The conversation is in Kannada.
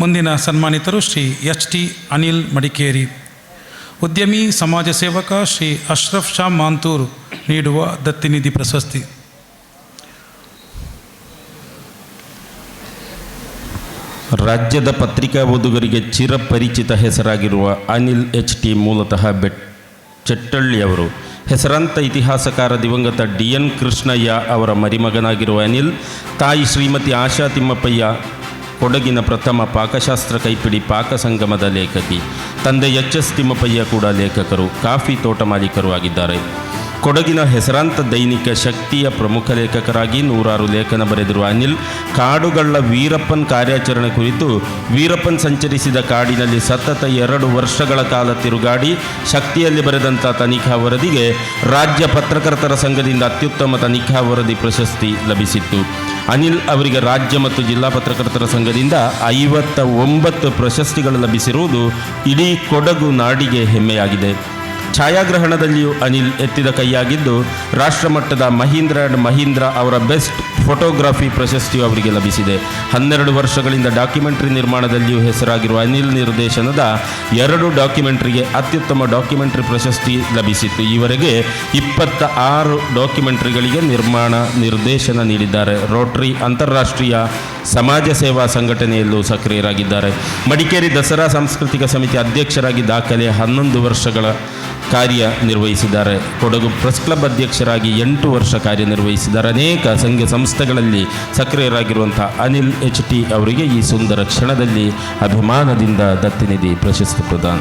ಮುಂದಿನ ಸನ್ಮಾನಿತರು ಶ್ರೀ ಎಚ್ ಟಿ ಅನಿಲ್ ಮಡಿಕೇರಿ. ಉದ್ಯಮಿ, ಸಮಾಜ ಸೇವಕ ಶ್ರೀ ಅಶ್ರಫ್ ಶಾ ಮಾಂತೂರ್ ನೀಡುವ ದತ್ತಿನಿಧಿ ಪ್ರಶಸ್ತಿ. ರಾಜ್ಯದ ಪತ್ರಿಕಾ ಓದುಗರಿಗೆ ಚಿರಪರಿಚಿತ ಹೆಸರಾಗಿರುವ ಅನಿಲ್ ಎಚ್ ಟಿ ಮೂಲತಃ ಬೆಟ್ ಚಟ್ಟಳ್ಳಿಯವರು ಹೆಸರಾಂತ ಇತಿಹಾಸಕಾರ ದಿವಂಗತ ಡಿ ಎನ್ ಕೃಷ್ಣಯ್ಯ ಅವರ ಮರಿಮಗನಾಗಿರುವ ಅನಿಲ್, ತಾಯಿ ಶ್ರೀಮತಿ ಆಶಾ ತಿಮ್ಮಪ್ಪಯ್ಯ ಕೊಡಗಿನ ಪ್ರಥಮ ಪಾಕಶಾಸ್ತ್ರ ಕೈಪಿಡಿ ಪಾಕ ಸಂಗಮದ ಲೇಖಕಿ. ತಂದೆ ಎಚ್ ಎಸ್ ತಿಮ್ಮಪ್ಪಯ್ಯ ಕೂಡ ಲೇಖಕರು, ಕಾಫಿ ತೋಟ ಮಾಲೀಕರು ಆಗಿದ್ದಾರೆ. ಕೊಡಗಿನ ಹೆಸರಾಂತ ದೈನಿಕ ಶಕ್ತಿಯ ಪ್ರಮುಖ ಲೇಖಕರಾಗಿ ನೂರಾರು ಲೇಖನ ಬರೆದಿರುವ ಅನಿಲ್, ಕಾಡುಗಳ್ಳ ವೀರಪ್ಪನ್ ಕಾರ್ಯಾಚರಣೆ ಕುರಿತು ವೀರಪ್ಪನ್ ಸಂಚರಿಸಿದ ಕಾಡಿನಲ್ಲಿ ಸತತ ಎರಡು ವರ್ಷಗಳ ಕಾಲ ತಿರುಗಾಡಿ, ಶಕ್ತಿಯಲ್ಲಿ ಬರೆದಂಥ ತನಿಖಾ ವರದಿಗೆ ರಾಜ್ಯ ಪತ್ರಕರ್ತರ ಸಂಘದಿಂದ ಅತ್ಯುತ್ತಮ ತನಿಖಾ ವರದಿ ಪ್ರಶಸ್ತಿ ಲಭಿಸಿತ್ತು. ಅನಿಲ್ ಅವರಿಗೆ ರಾಜ್ಯ ಮತ್ತು ಜಿಲ್ಲಾ ಪತ್ರಕರ್ತರ ಸಂಘದಿಂದ ಐವತ್ತ ಒಂಬತ್ತು ಪ್ರಶಸ್ತಿಗಳು ಲಭಿಸಿರುವುದು ಇಡೀ ಕೊಡಗು ನಾಡಿಗೆ ಹೆಮ್ಮೆಯಾಗಿದೆ. ಛಾಯಾಗ್ರಹಣದಲ್ಲಿಯೂ ಅನಿಲ್ ಎತ್ತಿದ ಕೈಯಾಗಿದ್ದು, ರಾಷ್ಟ್ರಮಟ್ಟದ ಮಹೀಂದ್ರ ಅಂಡ್ ಮಹೀಂದ್ರ ಅವರ ಬೆಸ್ಟ್ ಫೋಟೋಗ್ರಫಿ ಪ್ರಶಸ್ತಿಯು ಅವರಿಗೆ ಲಭಿಸಿದೆ. ಹನ್ನೆರಡು ವರ್ಷಗಳಿಂದ ಡಾಕ್ಯುಮೆಂಟರಿ ನಿರ್ಮಾಣದಲ್ಲಿಯೂ ಹೆಸರಾಗಿರುವ ಅನಿಲ್ ನಿರ್ದೇಶನದ ಎರಡು ಡಾಕ್ಯುಮೆಂಟರಿಗೆ ಅತ್ಯುತ್ತಮ ಡಾಕ್ಯುಮೆಂಟರಿ ಪ್ರಶಸ್ತಿ ಲಭಿಸಿತ್ತು. ಈವರೆಗೆ ಇಪ್ಪತ್ತ ಆರು ಡಾಕ್ಯುಮೆಂಟರಿಗಳಿಗೆ ನಿರ್ಮಾಣ ನಿರ್ದೇಶನ ನೀಡಿದ್ದಾರೆ. ರೋಟರಿ ಅಂತಾರಾಷ್ಟ್ರೀಯ ಸಮಾಜ ಸೇವಾ ಸಂಘಟನೆಯಲ್ಲೂ ಸಕ್ರಿಯರಾಗಿದ್ದಾರೆ. ಮಡಿಕೇರಿ ದಸರಾ ಸಾಂಸ್ಕೃತಿಕ ಸಮಿತಿ ಅಧ್ಯಕ್ಷರಾಗಿ ದಾಖಲೆ ಹನ್ನೊಂದು ವರ್ಷಗಳ ಕಾರ್ಯ ನಿರ್ವಹಿಸಿದ್ದಾರೆ. ಕೊಡಗು ಪ್ರೆಸ್ ಕ್ಲಬ್ ಅಧ್ಯಕ್ಷರಾಗಿ ಎಂಟು ವರ್ಷ ಕಾರ್ಯನಿರ್ವಹಿಸಿದ್ದಾರೆ ಅನೇಕ ಸಂಘ ಸಂಸ್ಥೆಗಳಲ್ಲಿ ಸಕ್ರಿಯರಾಗಿರುವಂಥ ಅನಿಲ್ ಎಚ್ ಟಿ ಅವರಿಗೆ ಈ ಸುಂದರ ಕ್ಷಣದಲ್ಲಿ ಅಭಿಮಾನದಿಂದ ದತ್ತಿನಿಧಿ ಪ್ರಶಸ್ತಿ ಪ್ರದಾನ.